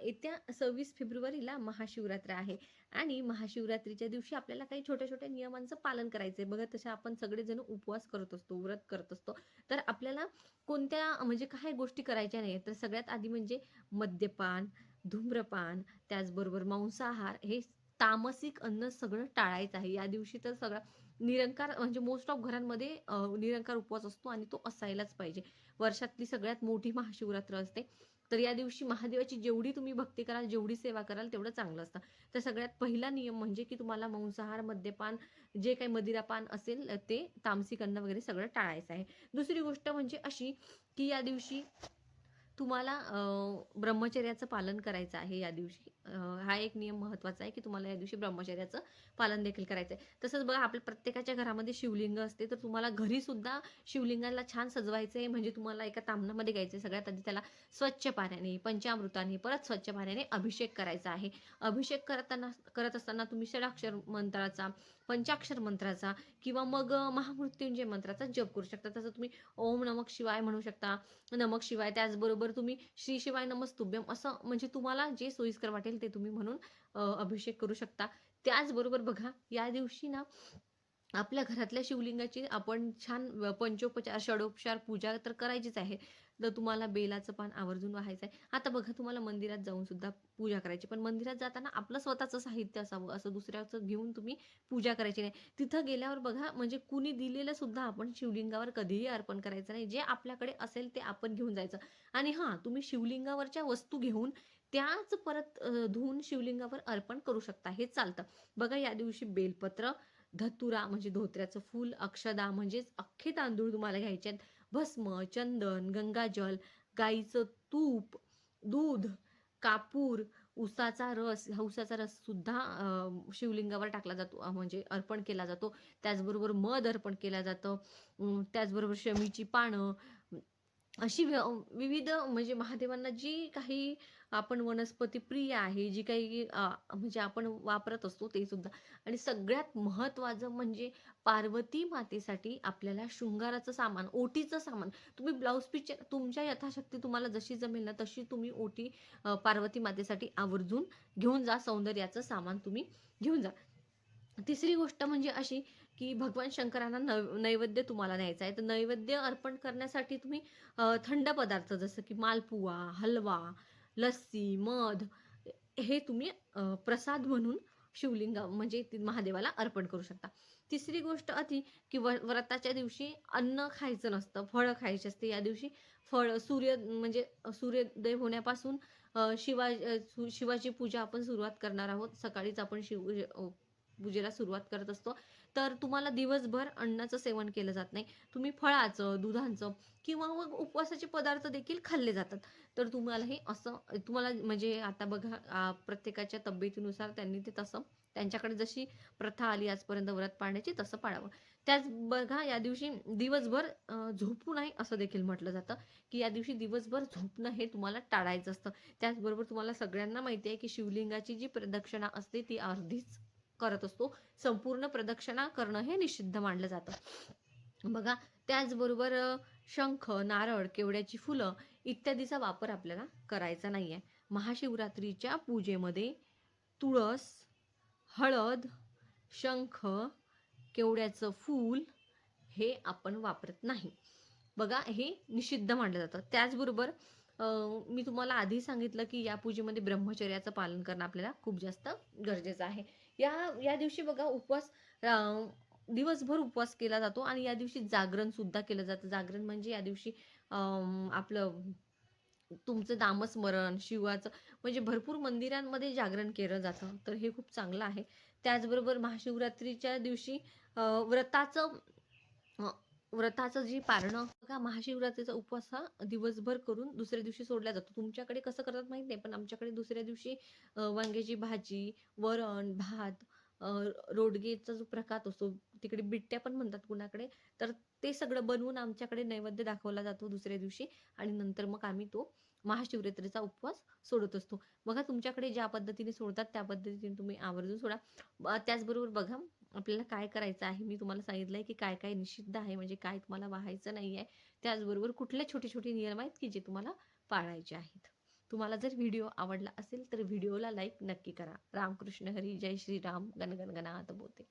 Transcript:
येत्या सव्वीस फेब्रुवारीला महाशिवरात्र आहे. आणि महाशिवरात्रीच्या दिवशी आपल्याला काही छोट्या छोट्या नियमांचं पालन करायचंय. बघा तसे आपण सगळेजण उपवास करत असतो व्रत करत असतो. तर आपल्याला कोणत्या म्हणजे काय गोष्टी करायच्या नाही तर सगळ्यात आधी म्हणजे मद्यपान धूम्रपान त्याचबरोबर मांसाहार हे तामसिक अन्न सगळं टाळायचं आहे. या दिवशी तर सगळं निरंकार म्हणजे मोस्ट ऑफ घरांमध्ये निरंकार उपवास असतो आणि तो असायलाच पाहिजे. वर्षातली सगळ्यात मोठी महाशिवरात्र असते. तर या दिवशी महादेवाची जेवढी तुम्ही भक्ती कराल जेवढी सेवा कराल तेवढं चांगलं असतं. तर सगळ्यात पहिला नियम म्हणजे की तुम्हाला मांसाहार मद्यपान जे काही मदिरापान असेल ते तामसी अन्न वगैरे सगळं टाळायचं आहे. दुसरी गोष्ट म्हणजे अशी की या दिवशी तुम्हाला ब्रह्मचर्याचं पालन करायचं आहे या दिवशी. हा एक नियम महत्त्वाचा आहे की तुम्हाला या दिवशी ब्रह्मचर्याचं पालन देखील करायचं आहे तसंच बघा आपल्या प्रत्येकाच्या घरामध्ये शिवलिंग असते तर तुम्हाला घरी सुद्धा शिवलिंगाला छान सजवायचं आहे म्हणजे तुम्हाला एका तामणामध्ये घ्यायचं आहे सगळ्यात आधी त्याला स्वच्छ पाण्याने पंचामृताने परत स्वच्छ पाण्याने अभिषेक करायचा आहे. अभिषेक करताना करत असताना तुम्ही षडाक्षर मंत्राचा पंचाक्षर मंत्राचा किंवा मग महामृत्युंजय मंत्राचा जप करू शकता. तसं तुम्ही ओम नमक शिवाय म्हणू शकता नमक शिवाय. त्याचबरोबर तुम्ही श्री शिवाय नमस्तुभ्यम असं म्हणजे तुम्हाला जे सोयीस्कर वाटेल ते तुम्ही म्हणून अं, अभिषेक करू शकता. त्याचबरोबर बघा या दिवशी ना आपल्या घरातल्या शिवलिंगाची आपण छान पंचोपचार षडोपचार पूजा तर करायचीच आहे. तर तुम्हाला बेलाचं पान आवर्जून व्हायचं आहे आता बघा तुम्हाला मंदिरात जाऊन सुद्धा पूजा करायची. पण मंदिरात जाताना आपलं स्वतःचं साहित्य असावं. असं दुसऱ्याचं घेऊन तुम्ही पूजा करायची नाही. तिथं गेल्यावर बघा म्हणजे कुणी दिलेलं सुद्धा आपण शिवलिंगावर कधीही अर्पण करायचं नाही. जे आपल्याकडे असेल ते आपण घेऊन जायचं. आणि हां तुम्ही शिवलिंगावरच्या वस्तू घेऊन त्याच परत धुवून शिवलिंगावर अर्पण करू शकता. हे चालतं. बघा या दिवशी बेलपत्र धतुरा म्हणजे धोत्र्याचं फूल अक्षदा म्हणजेच अख्खे तांदूळ तुम्हाला घ्यायचे आहेत. भस्म चंदन गंगाजल गाईचं तूप दूध कापूर उसाचा रस हा उसाचा रस सुद्धा अं, शिवलिंगावर टाकला जातो म्हणजे अर्पण केला जातो. त्याचबरोबर मध अर्पण केलं जातं. त्याचबरोबर शमीची पानं अशी विविध म्हणजे महादेवांना जी काही आपण वनस्पती प्रिय आहे जी काही म्हणजे आपण वापरत असतो ते सुद्धा. आणि सगळ्यात महत्वाचं म्हणजे पार्वती मातेसाठी आपल्याला शृंगाराचं सामान ओटीचं सामान. तुम्ही ब्लाऊज पीच तुमच्या यथाशक्ती तुम्हाला जशी जमेल ना तशी तुम्ही ओटी पार्वती मातेसाठी आवर्जून घेऊन जा सौंदर्याचं सामान तुम्ही घेऊन जा. तिसरी गोष्ट म्हणजे अशी की भगवान शंकरांना नैव नैवेद्य तुम्हाला न्यायचा आहे. तर नैवेद्य अर्पण करण्यासाठी तुम्ही थंड पदार्थ जसं की मालपुवा हलवा लस्सी मध हे तुम्ही प्रसाद म्हणून शिवलिंगा म्हणजे ती महादेवाला अर्पण करू शकता. तिसरी गोष्ट अति की व व्रताच्या दिवशी अन्न खायचं नसतं फळं खायची असते. या दिवशी फळ सूर्य म्हणजे सूर्योदय होण्यापासून शिवाजी शिवा शिवाची पूजा आपण सुरुवात करणार आहोत. सकाळीच आपण शिव पूजेला सुरुवात करत असतो. तर तुम्हाला दिवसभर अन्नाचं सेवन केलं जात नाही. तुम्ही फळाचं दुधाचं किंवा मग उपवासाचे पदार्थ देखील खाल्ले जातात. तर तुम्हाला हे असं तुम्हाला म्हणजे आता बघा प्रत्येकाच्या तब्येतीनुसार त्यांनी ते तसं त्यांच्याकडे जशी प्रथा आली आजपर्यंत व्रत पाळण्याची तसं पाळावं. त्याच बघा या दिवशी दिवसभर झोपू नये असं देखील म्हटलं जातं की या दिवशी दिवसभर झोपणं हे तुम्हाला टाळायचं असतं. त्याचबरोबर तुम्हाला सगळ्यांना माहिती आहे की शिवलिंगाची जी प्रदक्षिणा असते ती अर्धीच करत असतो. संपूर्ण प्रदक्षिणा करणं हे निषिद्ध मानलं जातं. बघा त्याचबरोबर शंख नारळ केवड्याची फुलं इत्यादीचा वापर आपल्याला करायचा नाही आहे महाशिवरात्रीच्या पूजेमध्ये तुळस हळद शंख केवड्याचं फूल हे आपण वापरत नाही. बघा हे निषिद्ध मानलं जातं. त्याचबरोबर अं, मी तुम्हाला आधी सांगितलं की या पूजेमध्ये ब्रह्मचर्याचं पालन करणं आपल्याला खूप जास्त गरजेचं आहे. या या दिवशी बघा उपवास दिवसभर उपवास केला जातो आणि या दिवशी जागरण सुद्धा केलं जातं. जागरण म्हणजे या दिवशी आपलं तुमचं नामस्मरण शिवाचं म्हणजे भरपूर मंदिरांमध्ये जागरण केलं जातं. तर हे खूप चांगलं आहे. त्याचबरोबर महाशिवरात्रीच्या दिवशी व्रताचं व्रताचं जी पारणं बघा महाशिवरात्रीचा उपवास हा दिवसभर करून दुसऱ्या दिवशी सोडला जातो. तुमच्याकडे कसं करतात माहीत नाही पण आमच्याकडे दुसऱ्या दिवशी वांग्याची भाजी वरण भात रोडगेचा जो प्रकार असतो तिकडे बिट्ट्या पण म्हणतात कुणाकडे तर ते सगळं बनवून आमच्याकडे नैवेद्य दाखवला जातो दुसऱ्या दिवशी आणि नंतर मग आम्ही तो महाशिवरात्रीचा उपवास सोडत असतो. बघा तुमच्याकडे ज्या पद्धतीने सोडतात त्या पद्धतीने तुम्ही आवर्जून सोडा. त्याचबरोबर बघा आपल्याला काय करायचं आहे? मी तुम्हाला सांगितलंय की काय काय निषिद्ध आहे म्हणजे काय तुम्हाला वाहायचं नाही आहे त्याचबरोबर कुठले छोटे छोटे नियम आहेत की जे तुम्हाला पाळायचे आहेत? तुम्हाला जर व्हिडिओ आवडला असेल तर व्हिडिओला लाईक नक्की करा. रामकृष्ण हरी जय श्रीराम गणगण गणात बोते